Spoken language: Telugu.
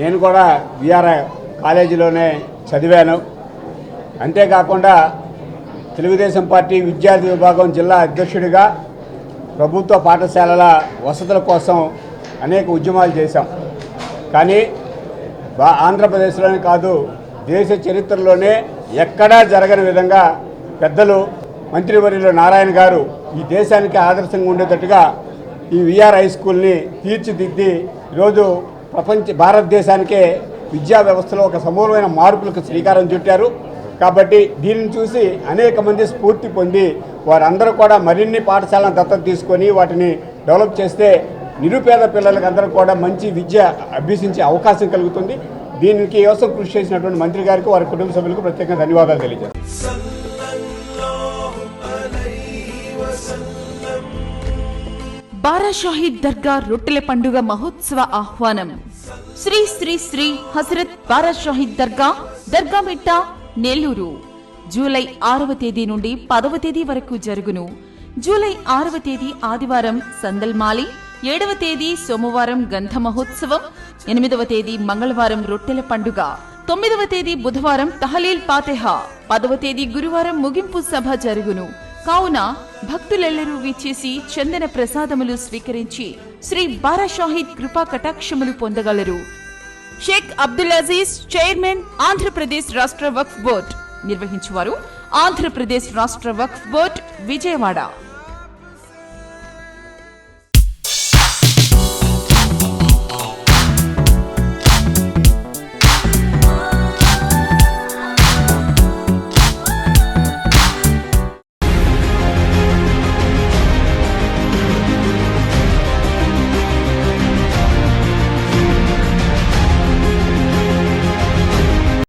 నేను కూడా విఆర్ కాలేజీలోనే చదివాను. అంతేకాకుండా తెలుగుదేశం పార్టీ విద్యార్థి విభాగం జిల్లా అధ్యక్షుడిగా ప్రభుత్వ పాఠశాలల వసతుల కోసం అనేక ఉద్యమాలు చేశాం. కానీ ఆంధ్రప్రదేశ్లోనే కాదు దేశ చరిత్రలోనే ఎక్కడా జరగని విధంగా పెద్దలు మంత్రివర్యులు నారాయణ గారు ఈ దేశానికి ఆదర్శంగా ఉండేటట్టుగా ఈ విఆర్ హై స్కూల్ని తీర్చిదిద్ది ఈరోజు ప్రపంచ భారతదేశానికే విద్యా వ్యవస్థలో ఒక సమూలమైన మార్పులకు శ్రీకారం చుట్టారు. కాబట్టి దీనిని చూసి అనేక మంది స్ఫూర్తి పొంది వారందరూ కూడా మరిన్ని పాఠశాలను దత్తత తీసుకొని వాటిని డెవలప్ చేస్తే నిరుపేద పిల్లలకు అందరూ కూడా మంచి విద్య అభ్యసించే అవకాశం కలుగుతుంది. దీనికి కోసం కృషి చేసినటువంటి మంత్రి గారికి వారి కుటుంబ సభ్యులకు ప్రత్యేకంగా ధన్యవాదాలు తెలియజేస్తాను. బారాషాహీద్ దర్గా రొట్టెల పండుగ మహోత్సవ ఆహ్వానం. శ్రీ శ్రీ శ్రీ హజరత్ బారాషాహీద్ దర్గా దర్గా దర్గామిట్ట నెల్లూరు. జూలై ఆరవ తేదీ నుండి పదవ తేదీ వరకు జరుగును. జూలై ఆరవ తేదీ ఆదివారం సందల్మాలి ఏడవ తేదీ సోమవారం గంధ మహోత్సవం ఎనిమిదవ తేదీ మంగళవారం రొట్టెల పండుగ తొమ్మిదవ తేదీ బుధవారం తహలీల్ పాతెహా పదవ తేదీ గురువారం ముగింపు సభ జరుగును. కావున భక్తులెల్లరూ విచ్చేసి చందన ప్రసాదములు స్వీకరించి శ్రీ బారాషాహిద్ కృపా కటాక్షములు పొందగలరు. షేక్ అబ్దుల్ అజీజ్ చైర్మన్ ఆంధ్రప్రదేశ్ రాష్ట్ర వక్ఫ్ బోర్డ్ నిర్వహించువారు ఆంధ్రప్రదేశ్ రాష్ట్ర వక్ఫ్ బోర్డ్ విజయవాడ.